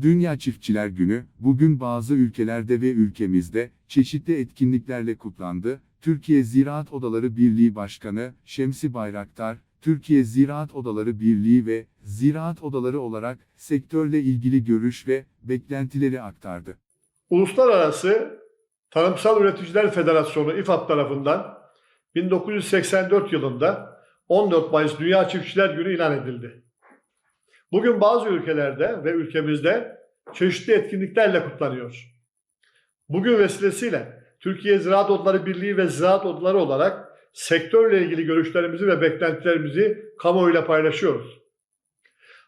Dünya Çiftçiler Günü, bugün bazı ülkelerde ve ülkemizde, çeşitli etkinliklerle kutlandı. Türkiye Ziraat Odaları Birliği Başkanı, Şemsi Bayraktar, Türkiye Ziraat Odaları Birliği ve Ziraat Odaları olarak sektörle ilgili görüş ve beklentileri aktardı. Uluslararası Tarımsal Üreticiler Federasyonu İFAP tarafından 1984 yılında 14 Mayıs Dünya Çiftçiler Günü ilan edildi. Bugün bazı ülkelerde ve ülkemizde çeşitli etkinliklerle kutlanıyor. Bugün vesilesiyle Türkiye Ziraat Odaları Birliği ve Ziraat Odaları olarak sektörle ilgili görüşlerimizi ve beklentilerimizi kamuoyuyla paylaşıyoruz.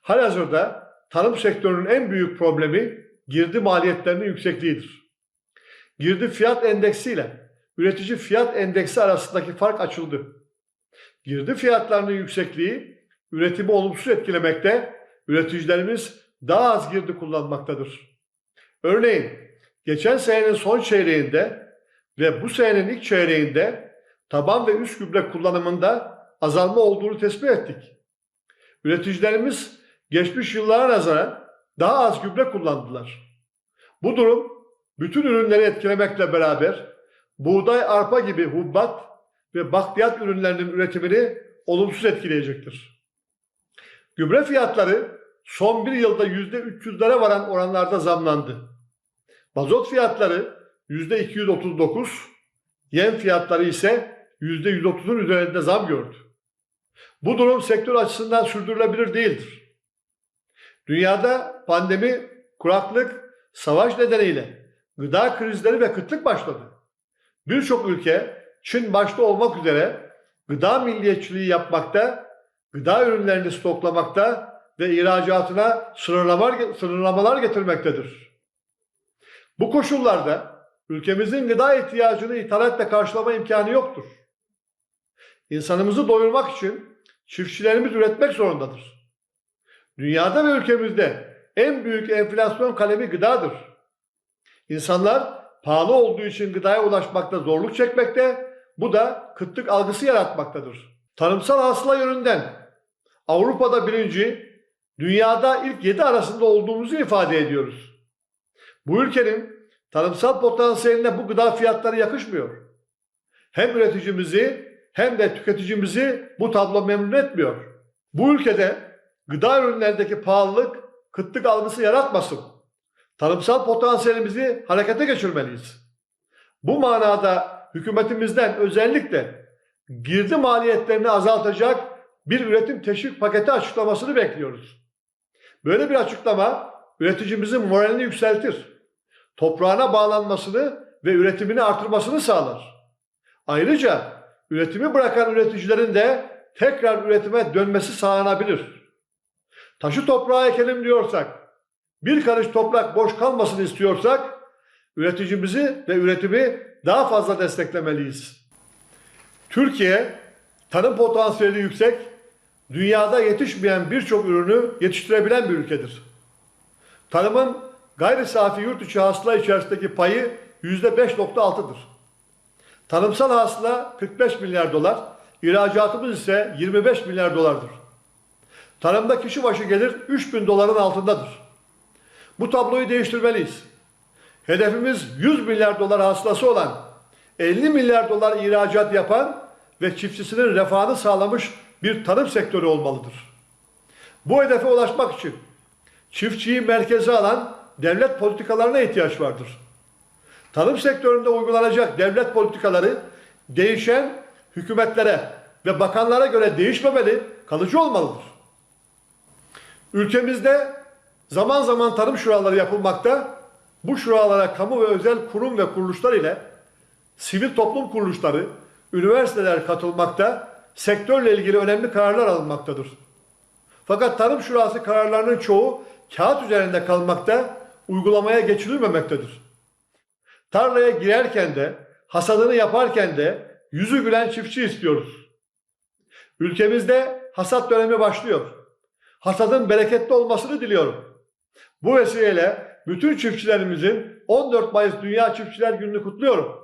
Halihazırda tarım sektörünün en büyük problemi girdi maliyetlerinin yüksekliğidir. Girdi fiyat endeksi ile üretici fiyat endeksi arasındaki fark açıldı. Girdi fiyatlarının yüksekliği üretimi olumsuz etkilemekte, üreticilerimiz daha az girdi kullanmaktadır. Örneğin geçen senenin son çeyreğinde ve bu senenin ilk çeyreğinde taban ve üst gübre kullanımında azalma olduğunu tespit ettik. Üreticilerimiz geçmiş yıllara nazaran daha az gübre kullandılar. Bu durum bütün ürünleri etkilemekle beraber buğday, arpa gibi hubbat ve bakliyat ürünlerinin üretimini olumsuz etkileyecektir. Gübre fiyatları son bir yılda %300'lere varan oranlarda zamlandı. Mazot fiyatları %239, yem fiyatları ise %130'un üzerinde zam gördü. Bu durum sektör açısından sürdürülebilir değildir. Dünyada pandemi, kuraklık, savaş nedeniyle gıda krizleri ve kıtlık başladı. Birçok ülke Çin başta olmak üzere gıda milliyetçiliği yapmakta, gıda ürünlerini stoklamakta ve ihracatına sınırlamalar, sınırlamalar getirmektedir. Bu koşullarda ülkemizin gıda ihtiyacını ithalatle karşılama imkanı yoktur. İnsanımızı doyurmak için çiftçilerimiz üretmek zorundadır. Dünyada ve ülkemizde en büyük enflasyon kalemi gıdadır. İnsanlar pahalı olduğu için gıdaya ulaşmakta zorluk çekmekte, bu da kıtlık algısı yaratmaktadır. Tarımsal hasıla yönünden Avrupa'da birinci, dünyada ilk yedi arasında olduğumuzu ifade ediyoruz. Bu ülkenin tarımsal potansiyeline bu gıda fiyatları yakışmıyor. Hem üreticimizi hem de tüketicimizi bu tablo memnun etmiyor. Bu ülkede gıda ürünlerindeki pahalılık kıtlık algısı yaratmasın. Tarımsal potansiyelimizi harekete geçirmeliyiz. Bu manada hükümetimizden özellikle girdi maliyetlerini azaltacak bir üretim teşvik paketi açıklamasını bekliyoruz. Böyle bir açıklama üreticimizin moralini yükseltir. Toprağına bağlanmasını ve üretimini artırmasını sağlar. Ayrıca üretimi bırakan üreticilerin de tekrar üretime dönmesi sağlanabilir. Taşı toprağa ekelim diyorsak, bir karış toprak boş kalmasını istiyorsak, üreticimizi ve üretimi daha fazla desteklemeliyiz. Türkiye, tarım potansiyeli yüksek, dünyada yetişmeyen birçok ürünü yetiştirebilen bir ülkedir. Tarımın gayri safi yurt içi hasıla içerisindeki payı %5.6'dır. Tarımsal hasıla 45 milyar dolar, ihracatımız ise 25 milyar dolardır. Tarımda kişi başı gelir 3000 doların altındadır. Bu tabloyu değiştirmeliyiz. Hedefimiz 100 milyar dolar hasılası olan 50 milyar dolar ihracat yapan ve çiftçisinin refahını sağlamış bir tarım sektörü olmalıdır. Bu hedefe ulaşmak için çiftçiyi merkeze alan devlet politikalarına ihtiyaç vardır. Tarım sektöründe uygulanacak devlet politikaları değişen hükümetlere ve bakanlara göre değişmemeli, kalıcı olmalıdır. Ülkemizde zaman zaman tarım şuraları yapılmakta. Bu şuralara kamu ve özel kurum ve kuruluşlar ile sivil toplum kuruluşları, üniversiteler katılmakta, sektörle ilgili önemli kararlar alınmaktadır. Fakat tarım şurası kararlarının çoğu kağıt üzerinde kalmakta, uygulamaya geçirilmemektedir. Tarlaya girerken de, hasadını yaparken de yüzü gülen çiftçi istiyoruz. Ülkemizde hasat dönemi başlıyor. Hasadın bereketli olmasını diliyorum. Bu vesileyle bütün çiftçilerimizin 14 Mayıs Dünya Çiftçiler Günü'nü kutluyorum.